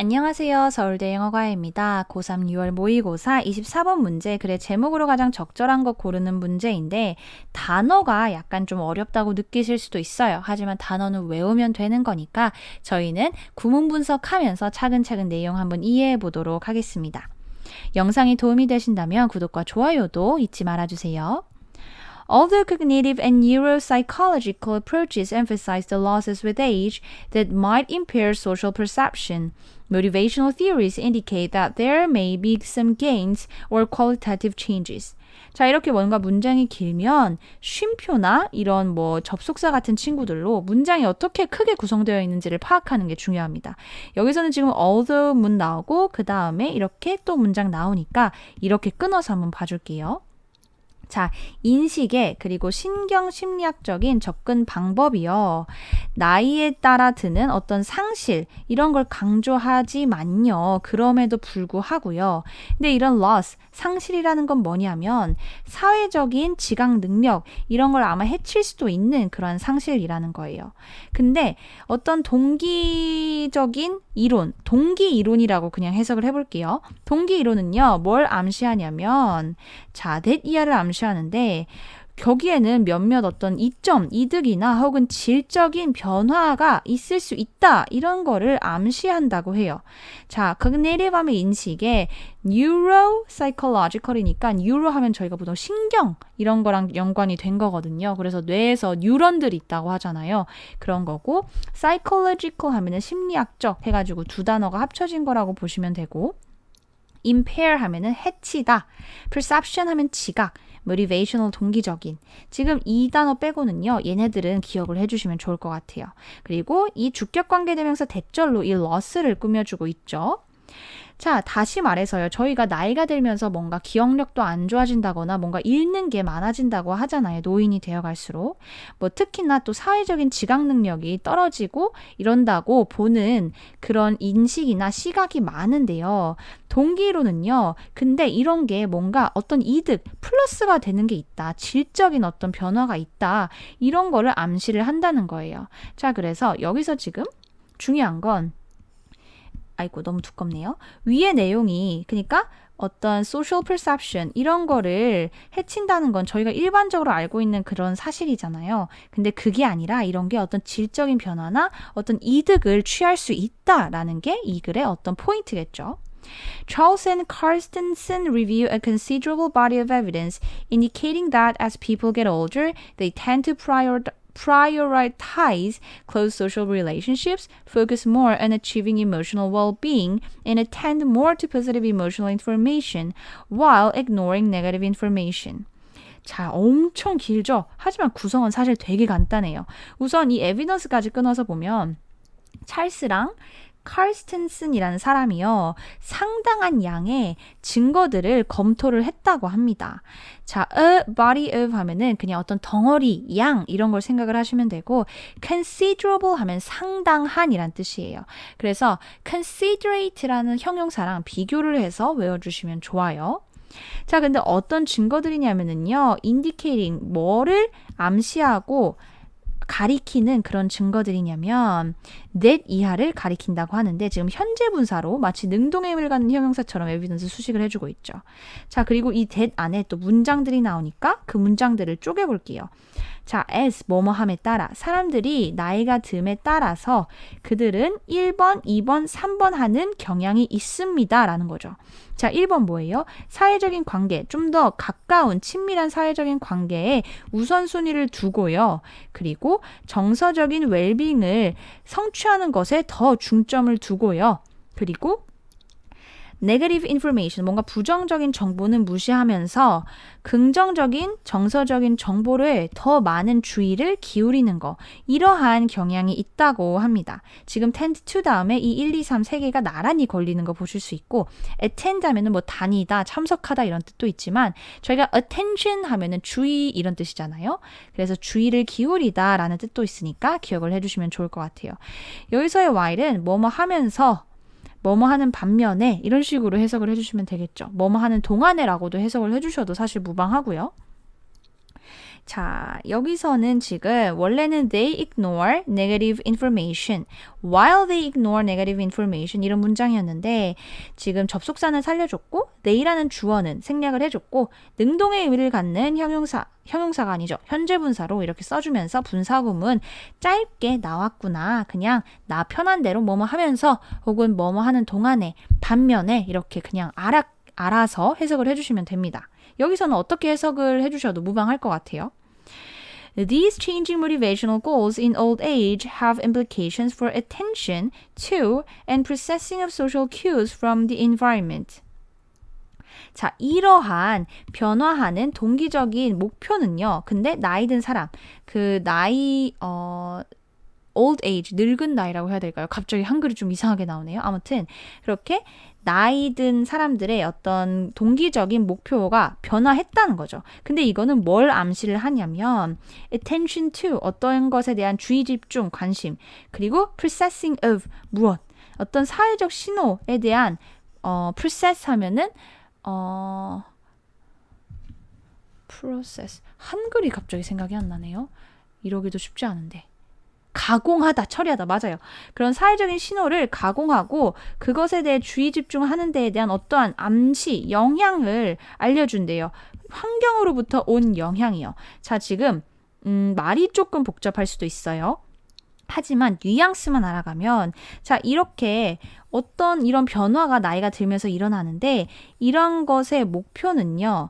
안녕하세요. 서울대 영어과입니다. 고3 6월 모의고사 24번 문제 글의 제목으로 가장 적절한 것 고르는 문제인데 단어가 약간 좀 어렵다고 느끼실 수도 있어요. 하지만 단어는 외우면 되는 거니까 저희는 구문 분석하면서 차근차근 내용 한번 이해해 보도록 하겠습니다. 영상이 도움이 되신다면 구독과 좋아요도 잊지 말아주세요. Although cognitive and neuropsychological approaches emphasize the losses with age that might impair social perception, motivational theories indicate that there may be some gains or qualitative changes. 자, 이렇게 뭔가 문장이 길면 쉼표나 이런 뭐 접속사 같은 친구들로 문장이 어떻게 크게 구성되어 있는지를 파악하는 게 중요합니다. 여기서는 지금 although 문 나오고 그 다음에 이렇게 또 문장 나오니까 이렇게 끊어서 한번 봐줄게요. 자, 인식의 그리고 신경 심리학적인 접근 방법이요. 나이에 따라 드는 어떤 상실 이런 걸 강조하지만요. 그럼에도 불구하고요. 근데 이런 loss 상실이라는 건 뭐냐면 사회적인 지각 능력 이런 걸 아마 해칠 수도 있는 그런 상실이라는 거예요. 근데 어떤 동기적인 이론, 동기 이론이라고 그냥 해석을 해 볼게요. 동기 이론은요, 뭘 암시하냐면, 자, that 이하를 암시 하는데, 거기에는 몇몇 어떤 이점, 이득이나 혹은 질적인 변화가 있을 수 있다. 이런 거를 암시한다고 해요. 자, cognitive 인식에 neuropsychological이니까 neuro 하면 저희가 보통 신경 이런 거랑 연관이 된 거거든요. 그래서 뇌에서 뉴런들이 있다고 하잖아요. 그런 거고 psychological 하면은 심리학적 해가지고 두 단어가 합쳐진 거라고 보시면 되고 impair 하면은 해치다, perception 하면 지각, motivational 동기적인. 지금 이 단어 빼고는요, 얘네들은 기억을 해 주시면 좋을 것 같아요. 그리고 이 주격 관계 대명사 대절로 이 loss를 꾸며주고 있죠. 자, 다시 말해서요. 저희가 나이가 들면서 뭔가 기억력도 안 좋아진다거나 뭔가 잃는 게 많아진다고 하잖아요. 노인이 되어 갈수록. 뭐 특히나 또 사회적인 지각 능력이 떨어지고 이런다고 보는 그런 인식이나 시각이 많은데요. 동기로는요. 근데 이런 게 뭔가 어떤 이득, 플러스가 되는 게 있다. 질적인 어떤 변화가 있다. 이런 거를 암시를 한다는 거예요. 자, 그래서 여기서 지금 중요한 건 아이고 너무 두껍네요. 위의 내용이 그러니까 어떤 social perception 이런 거를 해친다는 건 저희가 일반적으로 알고 있는 그런 사실이잖아요. 근데 그게 아니라 이런 게 어떤 질적인 변화나 어떤 이득을 취할 수 있다라는 게 이 글의 어떤 포인트겠죠. Charles and Carstensen review a considerable body of evidence indicating that as people get older, they tend to prioritize prioritize close social relationships, focus more on achieving emotional well being, and attend more to positive emotional information while ignoring negative information. 자, 엄청 길죠? 하지만 구성은 사실 되게 간단해요. 우선 이 에비던스까지 끊어서 보면 찰스랑 칼스텐슨이라는 사람이요. 상당한 양의 증거들을 검토를 했다고 합니다. 자, a body of 하면은 그냥 어떤 덩어리, 양 이런 걸 생각을 하시면 되고 considerable 하면 상당한이란 뜻이에요. 그래서 considerate라는 형용사랑 비교를 해서 외워 주시면 좋아요. 자, 근데 어떤 증거들이냐면은요, indicating 뭐를 암시하고 가리키는 그런 증거들이냐면 that 이하를 가리킨다고 하는데 지금 현재 분사로 마치 힘을 갖는 형용사처럼 에비던스 수식을 해주고 있죠. 자 그리고 이 that 안에 또 문장들이 나오니까 그 문장들을 쪼개볼게요. 자, as 뭐뭐함에 따라 사람들이 나이가 듦에 따라서 그들은 1번, 2번, 3번 하는 경향이 있습니다. 라는 거죠. 자, 1번 뭐예요? 사회적인 관계, 좀 더 가까운 친밀한 사회적인 관계에 우선순위를 두고요. 그리고 정서적인 웰빙을 성취하는 것에 더 중점을 두고요. 그리고 negative information, 뭔가 부정적인 정보는 무시하면서 긍정적인 정서적인 정보를 더 많은 주의를 기울이는 거. 이러한 경향이 있다고 합니다. 지금 tend to 다음에 이 1, 2, 3, 3개가 나란히 걸리는 거 보실 수 있고 attend 하면은 뭐 다니다, 참석하다 이런 뜻도 있지만 저희가 attention 하면은 주의 이런 뜻이잖아요. 그래서 주의를 기울이다 라는 뜻도 있으니까 기억을 해 주시면 좋을 것 같아요. 여기서의 while은 뭐뭐 하면서 뭐뭐 하는 반면에 이런 식으로 해석을 해주시면 되겠죠. 뭐뭐 하는 동안에라고도 해석을 해주셔도 사실 무방하고요. 자, 여기서는 지금 원래는 they ignore negative information while they ignore negative information 이런 문장이었는데 지금 접속사는 살려줬고 they라는 주어는 생략을 해줬고 능동의 의미를 갖는 형용사 형용사가 아니죠. 현재 분사로 이렇게 써주면서 분사구문 짧게 나왔구나. 그냥 나 편한 대로 뭐뭐 하면서 혹은 뭐뭐 하는 동안에 반면에 이렇게 그냥 알아, 알아서 해석을 해주시면 됩니다. 여기서는 어떻게 해석을 해주셔도 무방할 것 같아요. These changing motivational goals in old age have implications for attention to and processing of social cues from the environment. 자, 이러한 변화하는 동기적인 목표는요. 근데 나이 든 사람, 그 나이 어 old age, 늙은 나이라고 해야 될까요? 갑자기 한글이 좀 이상하게 나오네요. 아무튼 그렇게 나이 든 사람들의 어떤 동기적인 목표가 변화했다는 거죠. 근데 이거는 뭘 암시를 하냐면 attention to 어떤 것에 대한 주의 집중, 관심, 그리고 processing of 무엇 어떤 사회적 신호에 대한 어 process 하면은 어 process 한글이 갑자기 생각이 안 나네요. 이러기도 쉽지 않은데. 가공하다, 처리하다, 맞아요. 그런 사회적인 신호를 가공하고 그것에 대해 주의 집중하는 데에 대한 어떠한 암시, 영향을 알려준대요. 환경으로부터 온 영향이요. 자, 지금, 음, 말이 조금 복잡할 수도 있어요. 하지만 뉘앙스만 알아가면 자 이렇게 어떤 이런 변화가 나이가 들면서 일어나는데 이런 것의 목표는요.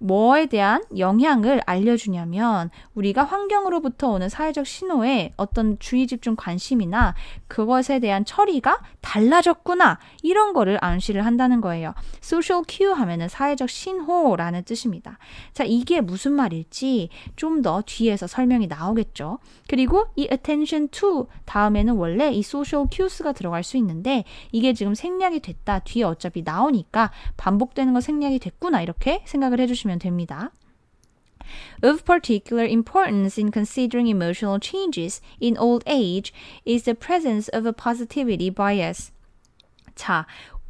뭐에 대한 영향을 알려주냐면 우리가 환경으로부터 오는 사회적 신호에 어떤 주의 집중 관심이나 그것에 대한 처리가 달라졌구나 이런 거를 암시를 한다는 거예요. social cue 하면은 사회적 신호라는 뜻입니다. 자 이게 무슨 말일지 좀 더 뒤에서 설명이 나오겠죠. 그리고 이 attention to 다음에는 원래 이 social cues가 들어갈 수 있는데 이게 지금 생략이 됐다 뒤에 어차피 나오니까 반복되는 거 생략이 됐구나 이렇게 생각을 해주시면 보시면 됩니다. Of particular importance in considering emotional changes in old age is the presence of a positivity bias. 자,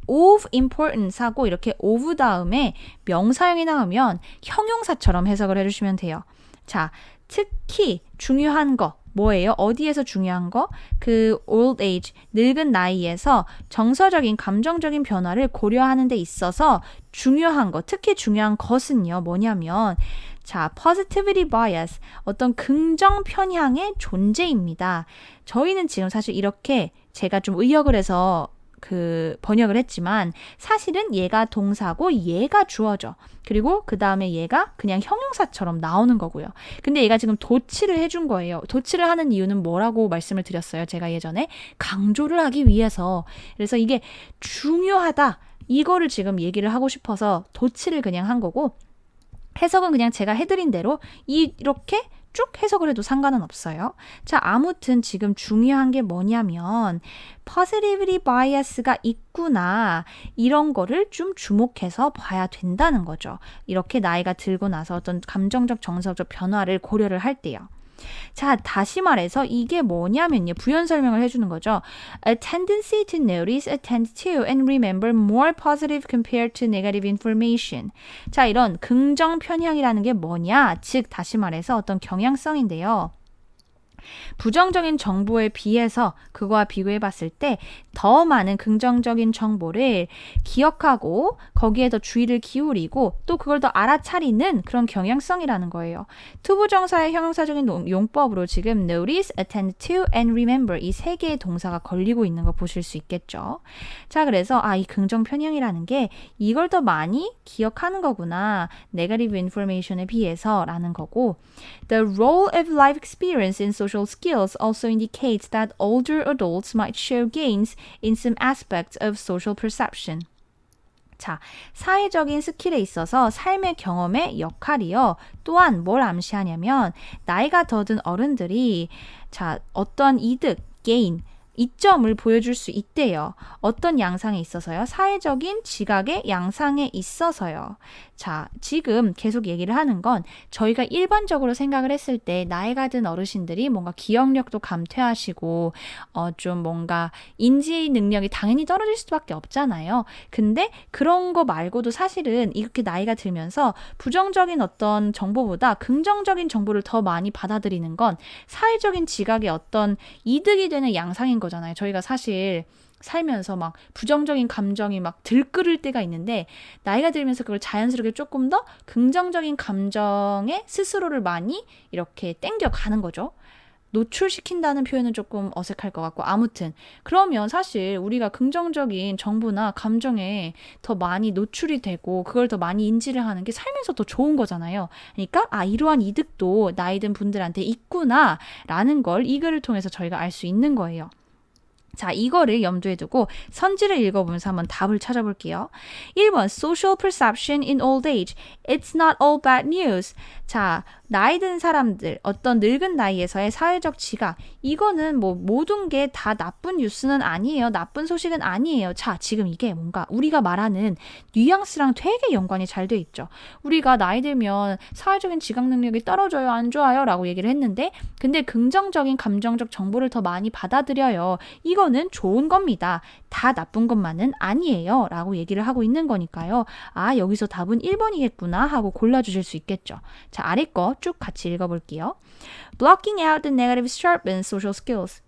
of importance 하고 이렇게 of 다음에 명사형이 나오면 형용사처럼 해석을 해주시면 돼요. 자, 특히 중요한 거, 뭐예요? 어디에서 중요한 거? 그 old age, 늙은 나이에서 정서적인 감정적인 변화를 고려하는 데 있어서 중요한 거, 특히 중요한 것은요. 뭐냐면 자, positivity bias, 어떤 긍정 편향의 존재입니다. 저희는 지금 사실 이렇게 제가 좀 의역을 해서 그 번역을 했지만 사실은 얘가 동사고 얘가 주어져. 그리고 그 다음에 얘가 그냥 형용사처럼 나오는 거고요. 근데 얘가 지금 도치를 해준 거예요. 도치를 하는 이유는 뭐라고 말씀을 드렸어요. 제가 예전에 강조를 하기 위해서. 그래서 이게 중요하다. 이거를 지금 얘기를 하고 싶어서 도치를 그냥 한 거고 해석은 그냥 제가 해드린 대로 이렇게 쭉 해석을 해도 상관은 없어요. 자, 아무튼 지금 중요한 게 뭐냐면 positivity bias가 있구나. 이런 거를 좀 주목해서 봐야 된다는 거죠. 이렇게 나이가 들고 나서 어떤 감정적 정서적 변화를 고려를 할 때요. 자, 다시 말해서 이게 뭐냐면요. 부연 설명을 해주는 거죠. A tendency to notice, attend to, and remember more positive compared to negative information. 자, 이런 긍정 편향이라는 게 뭐냐? 즉, 다시 말해서 어떤 경향성인데요. 부정적인 정보에 비해서 그거와 비교해 봤을 때 더 많은 긍정적인 정보를 기억하고 거기에 더 주의를 기울이고 또 그걸 더 알아차리는 그런 경향성이라는 거예요. 투부정사의 형용사적인 용법으로 지금 notice, attend to, and remember 이 세 개의 동사가 걸리고 있는 거 보실 수 있겠죠. 자, 그래서 아, 이 긍정 편향이라는 게 이걸 더 많이 기억하는 거구나. negative information에 비해서라는 거고 the role of life experience in social skills also indicates that older adults might show gains in some aspects of social perception. 자, 사회적인 스킬에 있어서 삶의 경험의 역할이요. 또한 뭘 암시하냐면 나이가 더든 어른들이 자, 어떤 이득, 게인 이점을 보여줄 수 있대요. 어떤 양상에 있어서요? 사회적인 지각의 양상에 있어서요. 자, 지금 계속 얘기를 하는 건 저희가 일반적으로 생각을 했을 때 나이가 든 어르신들이 뭔가 기억력도 감퇴하시고 어, 좀 뭔가 인지 능력이 당연히 떨어질 수밖에 없잖아요. 근데 그런 거 말고도 사실은 이렇게 나이가 들면서 부정적인 어떤 정보보다 긍정적인 정보를 더 많이 받아들이는 건 사회적인 지각의 어떤 이득이 되는 양상인 거 잖아요. 저희가 사실 살면서 막 부정적인 감정이 막 들끓을 때가 있는데 나이가 들면서 그걸 자연스럽게 조금 더 긍정적인 감정에 스스로를 많이 이렇게 땡겨가는 거죠. 노출시킨다는 표현은 조금 어색할 것 같고 아무튼 그러면 사실 우리가 긍정적인 정보나 감정에 더 많이 노출이 되고 그걸 더 많이 인지를 하는 게 살면서 더 좋은 거잖아요. 그러니까 아 이러한 이득도 나이든 분들한테 있구나라는 걸 이 글을 통해서 저희가 알 수 있는 거예요. 자, 이거를 염두에 두고 선지를 읽어보면서 한번 답을 찾아볼게요. 1번, social perception in old age. It's not all bad news. 자, 나이 든 사람들, 어떤 늙은 나이에서의 사회적 지각. 이거는 뭐 모든 게 다 나쁜 뉴스는 아니에요. 나쁜 소식은 아니에요. 자, 지금 이게 뭔가 우리가 말하는 뉘앙스랑 되게 연관이 잘 돼 있죠. 우리가 나이 들면 사회적인 지각 능력이 떨어져요, 안 좋아요? 라고 얘기를 했는데, 근데 긍정적인 감정적 정보를 더 많이 받아들여요. 이거는 좋은 겁니다. 다 나쁜 것만은 아니에요. 라고 얘기를 하고 있는 거니까요. 아, 여기서 답은 1번이겠구나 하고 골라주실 수 있겠죠. 자, 아래 거쭉 같이 읽어볼게요. Blocking out the negative sharpens social skills.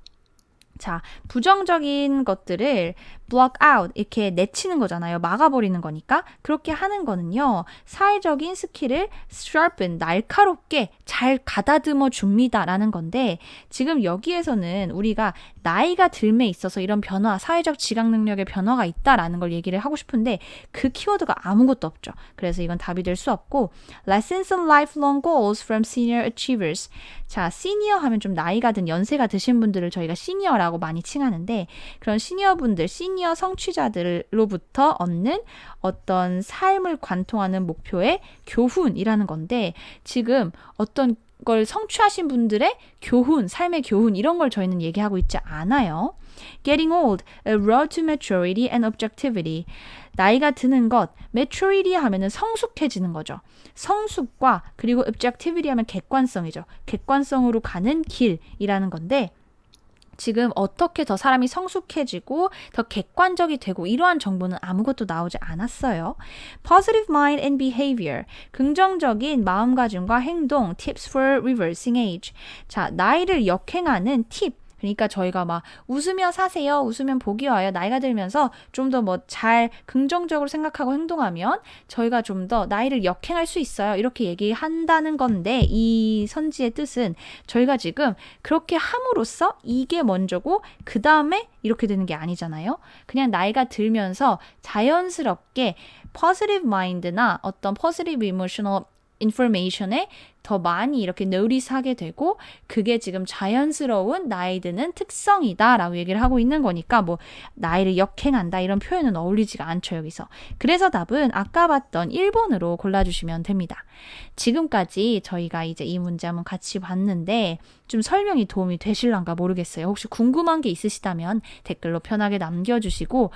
자, 부정적인 것들을 block out 이렇게 내치는 거잖아요. 막아버리는 거니까 그렇게 하는 거는요. 사회적인 스킬을 sharpen 날카롭게 잘 가다듬어 줍니다라는 건데 지금 여기에서는 우리가 나이가 들매 있어서 이런 변화, 사회적 지각 능력의 변화가 있다라는 걸 얘기를 하고 싶은데 그 키워드가 아무것도 없죠. 그래서 이건 답이 될 수 없고 lessons on lifelong goals from senior achievers. 자, 시니어 하면 좀 나이가 든 연세가 드신 분들을 저희가 시니어라고 많이 칭하는데 그런 시니어 분들, 시니어 성취자들로부터 얻는 어떤 삶을 관통하는 목표의 교훈이라는 건데 지금 어떤 걸 성취하신 분들의 교훈, 삶의 교훈 이런 걸 저희는 얘기하고 있지 않아요. Getting old, a road to maturity and objectivity. 나이가 드는 것, maturity 하면은 성숙해지는 거죠. 성숙과 그리고 objectivity 하면 객관성이죠. 객관성으로 가는 길이라는 건데 지금 어떻게 더 사람이 성숙해지고 더 객관적이 되고 이러한 정보는 아무것도 나오지 않았어요. Positive mind and behavior. 긍정적인 마음가짐과 행동. Tips for reversing age. 자, 나이를 역행하는 팁. 그러니까 저희가 막 웃으며 사세요. 웃으면 복이 와요. 나이가 들면서 좀 더 뭐 잘 긍정적으로 생각하고 행동하면 저희가 좀 더 나이를 역행할 수 있어요. 이렇게 얘기한다는 건데 이 선지의 뜻은 저희가 지금 그렇게 함으로써 이게 먼저고 그 다음에 이렇게 되는 게 아니잖아요. 그냥 나이가 들면서 자연스럽게 positive mind나 어떤 positive emotional information에 더 많이 이렇게 노리스하게 되고 그게 지금 자연스러운 나이 드는 특성이다라고 얘기를 하고 있는 거니까 뭐 나이를 역행한다 이런 표현은 어울리지가 않죠 여기서. 그래서 답은 아까 봤던 1번으로 골라주시면 됩니다. 지금까지 저희가 이제 이 문제 한번 같이 봤는데 좀 설명이 도움이 되실란가 모르겠어요. 혹시 궁금한 게 있으시다면 댓글로 편하게 남겨주시고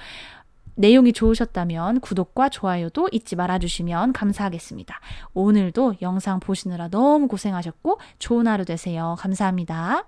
내용이 좋으셨다면 구독과 좋아요도 잊지 말아주시면 감사하겠습니다. 오늘도 영상 보시느라 너무 고생하셨고 좋은 하루 되세요. 감사합니다.